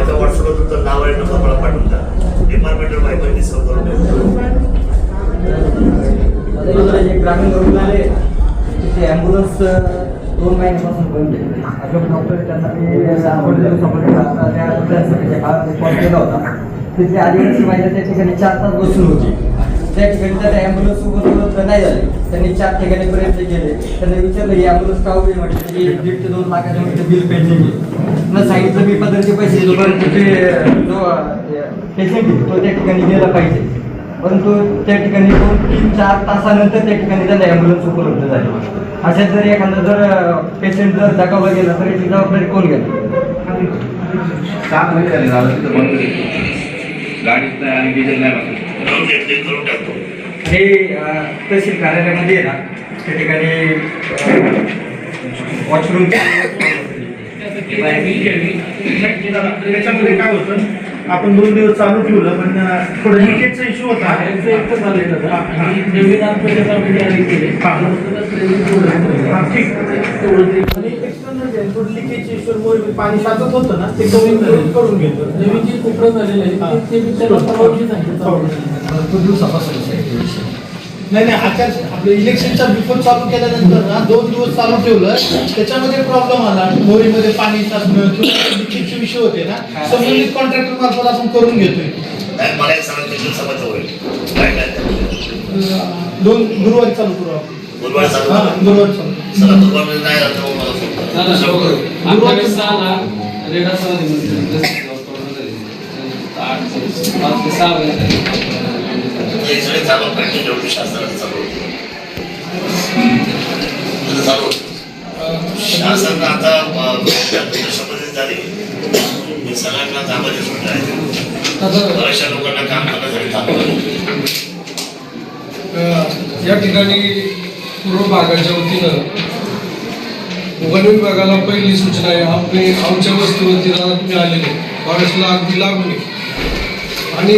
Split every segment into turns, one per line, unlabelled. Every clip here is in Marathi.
माझ्या व्हॉट्सअपवर तुमचं नाव आणि नंबर मला पाठवून द्या. डिपार्टमेंटवर माहिती डिस्कस करून देतो
ग्रामीण रुग्णालय तिथे ॲम्ब्युलन्स दोन महिन्यापासून बंद आहे. डॉक्टर त्यांना मी आपण त्या रुग्णांसाठी रिपोर्ट केला होता तिथले आदिवासी महिला त्या ठिकाणी चार तास बसून होती. त्या ठिकाणी त्या ॲम्ब्युलन्स सोबत उपलब्ध नाही झाले. त्यांनी चार ठिकाणी प्रयत्न केले. त्यांना विचारलं ही ॲम्ब्युलन्स का उभी म्हटलं की दीड ते दोन लाखाच्या मध्ये बिल पेंडिंग आहे. न सांगितलं मी पदरचे पैसे जोपर्यंत ते जो पेशंट तो त्या ठिकाणी गेला पाहिजे. परंतु त्या ठिकाणी दोन तीन चार तासानंतर त्या ठिकाणी त्याला ॲम्ब्युलन्स उपलब्ध झाली. अशात जर एखादा जर पेशंट जर दगावला गेला तर याची जबाबदारी कोण घेतो
सहा महिने झाले नाही आणि डिझेल नाही.
करून घेतले करून टाकतो.
आणि तहसील कार्यालयामध्ये ना त्या ठिकाणी वॉशरूम
त्याच्यामध्ये काय होतं आपण दोन दिवस चालू ठेवलं पण थोडं लिकेजचा इश्यू होता. पाणी साचत होतं ना ते करून करून घेतो
नवीन जे कोपरं झालेलं आहे ते- आहे
भरपूर दिवसापासून
नाही नाही आचार आपलं इलेक्शनच्या बिफोर चालू केल्यानंतर ना दोन दिवस चालू ठेवलं त्याच्यामध्ये प्रॉब्लेम आला. मोरीमध्ये पाणी साचणं किंवा लिकेजचे विषय होते ना. संबंधित कॉन्ट्रॅक्टर मार्फत आपण करून घेतोय.
नाही मला एक सांगा किती दिवसामध्ये होईल. काय काय? त्यामध्ये?
अं, दोन गुरुवारी चालू करू आपण.
गुरुवार चालू
हा. गुरुवारी चालू
गुरुवार नाही राहत.
आमच्याकडे सहाला रेडा सहा दिवस आठ पाच ते सहा
म्हणजे वाजता चालू पाहिजे जेवढी शासनाचं चालू होतं. चालू शासन आता शपथ मी सगळ्यांना कामाची सुट आहे बऱ्याचशा लोकांना काम करण्यासाठी थांबवलं
या ठिकाणी पूर्व भागाच्या वतीनं वन विभागाला पहिली सूचना आहे आम्ही आमच्या वस्तीवरतीला तिला आलेले फॉरेस्टला अगदी लागू नये
आणि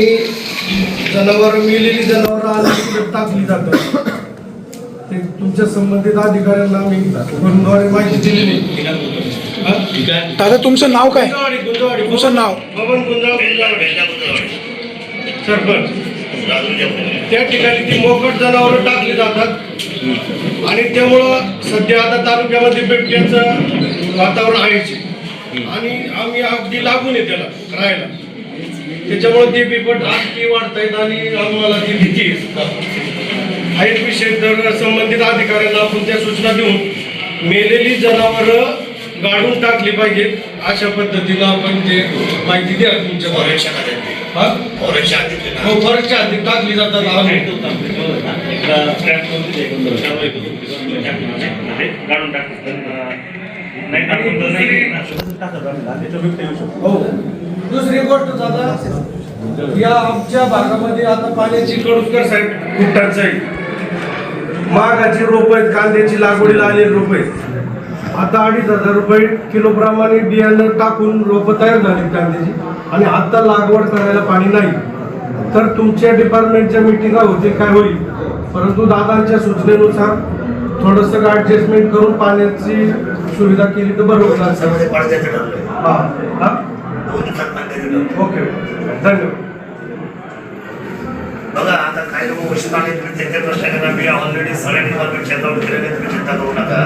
जनावर मेलेली जनावर आणि टाकली जातात ते तुमच्या संबंधित अधिकाऱ्यांना मी फोनद्वारे माहिती दिलेली?
दादा तुमचं नाव काय
गुंजवाडी
तुमचं नाव?
बबन गुंजवाडी. सरपंच. त्या ठिकाणी ती मोकट जनावरं टाकली जातात आणि त्यामुळं सध्या आता तालुक्यामध्ये बिबट्याचं वातावरण आहेच आहे. आणि आम्ही अगदी लागून आहे त्याला राहायला त्याच्यामुळे ते बिबट आणखी वाढतायत आणि आम्हाला ती भीती हा एक विषय संबंधित अधिकाऱ्यांना आपण त्या सूचना देऊन मेलेली जनावरं गाडून टाकली पाहिजेत अशा पद्धतीनं आपण ते माहिती द्या तुमच्या
फॉरेस्टच्या
हा. हो हद्दीत टाकली जातात आम्ही हो दुसरी गोष्ट दादा या आमच्या भागामध्ये आता पाण्याची कडुसकर साहेब खूप टंचाई मागाची रोप आहेत कांद्याची लागवडीला आलेली रोप आहेत. आता अडीच हजार रुपये किलो प्रमाणे बियाणं टाकून रोपं तयार झाली कांद्याची. आणि आता लागवड करायला पाणी नाही. तर तुमच्या डिपार्टमेंटच्या मिटिंगा होतील काय होईल? परंतु दादांच्या सूचनेनुसार थोडंसं ऍडजस्टमेंट करून पाण्याची सुविधा केली तर बरं होईल ओके धन्यवाद.
बघा आता काही लोक गोष्टी आणि तुम्ही त्यांचे प्रश्न करा मी ऑलरेडी सगळ्या डिपार्टमेंट शेतावर केलेले तुम्ही चिंता करू नका.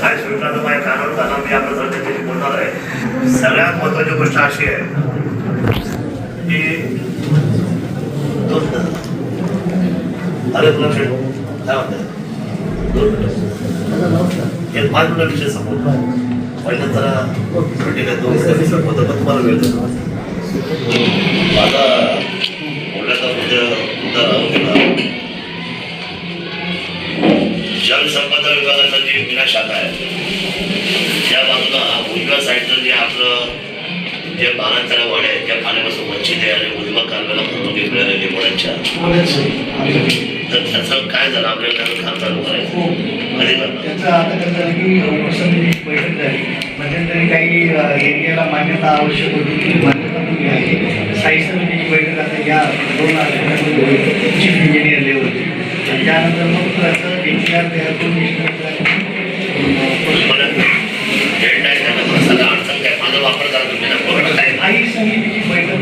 काय सुविधा तर माझ्या कानावर झाला मी आपल्या जर त्याची बोलणार आहे. सगळ्यात महत्वाची गोष्ट अशी आहे की दोन. अरे तुला शेठ, काय म्हणतात दोन मिनिटं. हे पाच मिनिटं विषय संपवतो. पहिलं जरा दोन तुम्हाला वेळ देतो. माझा बोलण्याचा मुद्दा मुद्दा राहून गेला. जलसंपदा विभागाचा जी विना शाखा आहे त्या बाजूला उजव्या साईडचं जे आपलं जे बाणांतरा वाड आहे त्या पाण्यापासून वंचित आहे आणि उजव्या कालव्याला परवानगी मिळालेली मुलांच्या तर त्याचं काय झालं? आपल्याला करायचं कधी करणार
त्याचं आता कसं झालं की वर्षांनी बैठक झाली. मध्यंतरी काही अ, एरियाला मान्यता आवश्यक होती ती मान्यता पण मिळाली. साई समितीची बैठक आता या दोन आठवड्यामध्ये चीफ इंजिनियर लेवलची आणि त्यानंतर मग त्याचं एन पी आर तयार करून
आहे त्याला
काही समितीची बैठक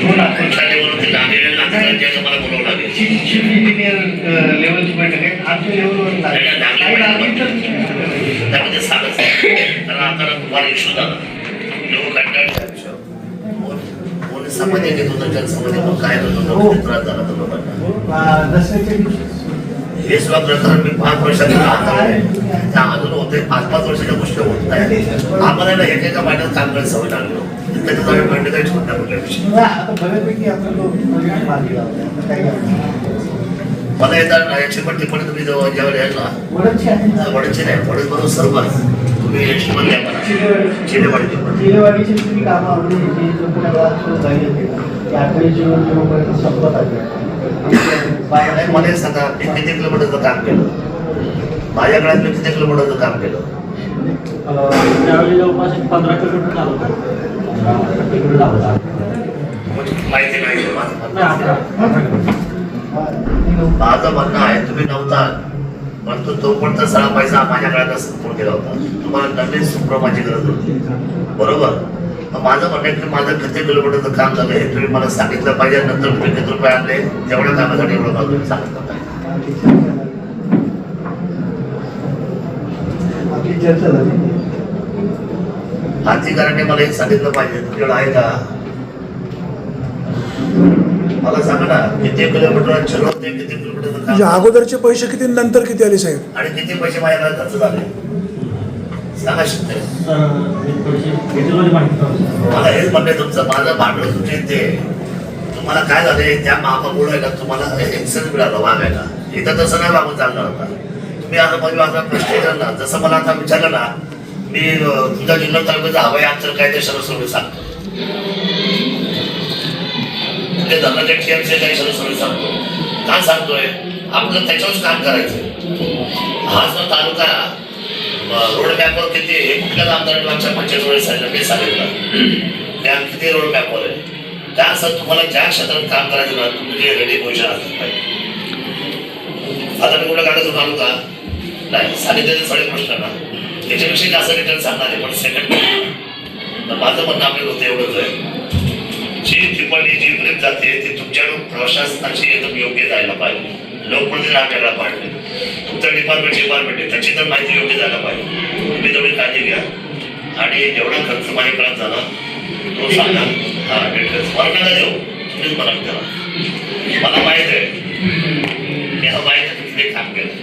दोन
नागरिकांच्या मला बोलावं लागेल
चीफ इंजिनियर लेवलची बैठक आहे आमच्या लेवलवर
सांगत आता तुम्हाला इश्यू झाला लोक घेत होतं जनसमान्य पण काय होत होतं त्रास झाला लोकांना हे सुद्धा प्रकरण मी पाच वर्षात हाताळलंय. त्या अजून होते पाच पाच वर्षाच्या गोष्टी होत नाही आम्हाला ना एकेका महिन्यात काम करायला सवय लागलो त्याच्यात आम्ही काही छोटा कुठल्या विषयी मला येतात याची पण टिप्पणी तुम्ही जेव्हा ज्यावेळी याल ना? नाही वडील बरोबर सर्वच. तुम्ही याची पण द्या मला.
चिलेवाडी- चिलेवाडीची तुम्ही कामं आवडली ना, संपत आली.
सांगा मी किती किलोमीटरचं काम केलं? माझ्या काळात मी किती किलोमीटरचं काम केलं?
त्यावेळी जवळपास एक पंधरा किलोमीटर
म्हणजे माहिती नाही माझं म्हणणं. आहे तुम्ही नव्हता पण तो तोपर्यंत सगळा पैसा माझ्या काळात संपूर्ण केला होता. तुम्हाला नवीन सुप्रमाची गरज होती. बरोबर? माझं म्हणणं की माझं किती किलोमीटरचं काम झालं हे तुम्ही मला सांगितलं पाहिजे नंतर तुम्ही किती रुपये आणले तेवढ्या कामासाठी एवढं मला तुम्ही सांगितलं पाहिजे अधिकाऱ्याने मला एक सांगितलं पाहिजे तुमच्याकडे आहे का? मला सांगा ना किती किलोमीटर किती किलोमीटरचं काम
म्हणजे अगोदरचे पैसे किती नंतर किती आले साहेब?
आणि किती पैसे माझ्याकडे खर्च झाले? सांगा शिकते मला हेच म्हणणे तुमचं माझं भांडवल तुमचे ते तुम्हाला काय झाले त्या ना तुम्हाला एक्सेस मिळाला वागायला इथं तसं नाही वागून चालणार होता. तुम्ही आता माझी माझा प्रश्न विचारला जसं मला आता विचारलं ना मी तुमच्या जिल्हा तालुक्याचा हवाई अंतर काय ते सर्वस्वी सांगतो. ते धर्माच्या टीएमचे काही सर्वस्वी सांगतो. का सांगतोय आपलं त्याच्यावरच काम करायचं. हा जो तालुका रोड मॅपवर किती हे कुठल्या आमदारांनी मागच्या पंचायत वेळेस सांगितलं मी सांगितलं. त्या किती रोड मॅपवर आहे? त्या असं तुम्हाला ज्या क्षेत्रात काम करायचं ना तुम्ही रेडी पोझिशन असलं पाहिजे. आता मी कुठं काढायचं आणू का नाही सांगितलेले सगळे प्रश्न ना. त्याच्यापेक्षा जास्त रिटर्न सांगणार आहे पण सेकंड तर माझं म्हणणं आपल्याला होतं एवढंच आहे. जी टिप्पणी जी ब्रेक जाते ती तुमच्याकडून प्रशासनाची एकदम योग्य जायला पाहिजे. लोकप्रतिनिधी आपल्याला पाहिजे तुमचं डिपार्टमेंट डिपार्टमेंट आहे. त्याची तर माहिती योग्य जायला पाहिजे. तुम्ही तेवढी काळजी घ्या. आणि जेवढा खर्च माझ्याकडे झाला तो सांगा. हा मला नका देऊ तुम्हीच मला करा. मला माहीत आहे. मी हा माहीत आहे तुम्ही काम केलं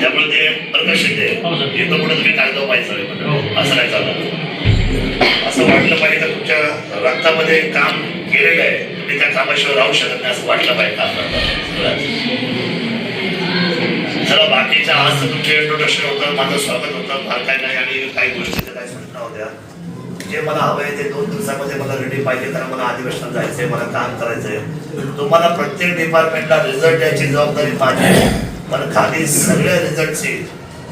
त्यामुळे ते प्रकर्षित आहे. इथं कुठे तुम्ही कागद पाहिजे असं नाही चालत. असं वाटलं पाहिजे तर तुमच्या रक्तामध्ये काम केलेलं आहे. तुम्ही त्या कामाशिवाय राहू शकत नाही असं वाटलं पाहिजे काम चला बाकीच्या आज तुमचे इंट्रोडक्शन होतं माझं स्वागत होतं. फार काय नाही आणि काही गोष्टीच्या काही सूचना होत्या. जे मला हवं आहे ते दोन दिवसामध्ये मला रेडी पाहिजे कारण मला अधिवेशनात जायचंय मला काम करायचंय. तुम्हाला प्रत्येक डिपार्टमेंटला रिझल्ट द्यायची जबाबदारी माझी पण खाली सगळ्या रिझल्टची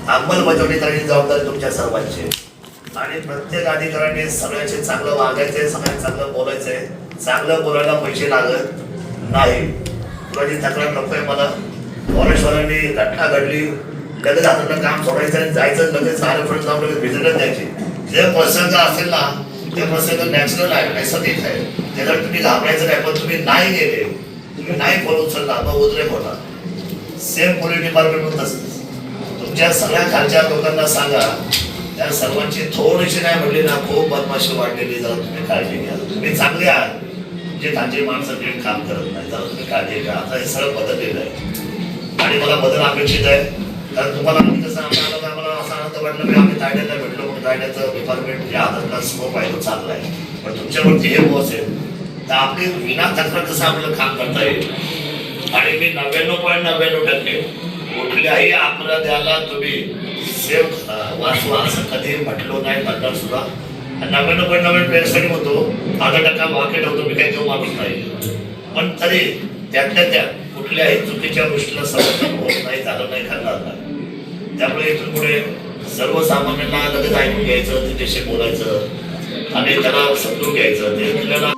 अंमलबजावणी करण्याची जबाबदारी तुमच्या सर्वांची आहे. आणि प्रत्येक अधिकाऱ्याने सगळ्याचे चांगलं वागायचंय सगळ्यांना चांगलं बोलायचंय. चांगलं बोलायला पैसे लागत नाही. तुला जी तक्रार नकोय मला. फॉरेस्टवाल्यांनी घटना घडली. लगेच हातातलं काम सोडायचं आणि जायचं लगेच आरेपर्यंत जाऊन लगेच व्हिजिटच द्यायची. जे प्रसंग असेल ना ते प्रसंग नॅचरल आहे नैसर्गिक आहे. त्याला तुम्ही घाबरायचं नाही पण तुम्ही नाही गेले. तुम्ही नाही फोन उचलला मग उद्रेक होणार सेम पोलीस डिपार्टमेंट तसंच तुमच्या सगळ्या खालच्या लोकांना सांगा. त्या सर्वांची थोडीशी नाही म्हणली ना खूप बदमाशी वाढलेली जरा तुम्ही काळजी घ्या. तुम्ही चांगले आहात. जे त्यांचे माणसं नीट काम करत नाही जरा तुम्ही काळजी घ्या. आता हे सगळं बदललेलं आहे. आणि मला बदल अपेक्षित आहे. कारण तुम्हाला आम्ही कसं आम्हाला आम्हाला असा आनंद वाटला की आम्ही तायड्याला भेटलो म्हणून तायड्याचं डिपार्टमेंट या हातातला स्कोप आहे तो चांगला आहे. पण तुमच्यावरती हे बॉस आहे. तर आपली विना तक्रार कसं आपलं काम करता येईल? आणि मी नव्याण्णव पॉईंट नव्याण्णव टक्के कुठल्याही अपराध्याला तुम्ही. सेफ वाचवा असं कधी म्हटलो नाही म्हणणार सुद्धा. आणि नव्याण्णव पॉईंट नव्याण्णव पेरसाठी होतो. आधा टक्का वाकेट होतो मी काही देऊ माणूस नाही. पण तरी त्यातल्या त्या कुठल्याही चुकीच्या गोष्टीला समर्थन होत नाही झालं नाही करणार नाही. त्यामुळे इथून पुढे सर्वसामान्यांना लगेच ऐकून घ्यायचं तिच्याशी बोलायचं आणि त्याला समजून घ्यायचं. ते आपल्याला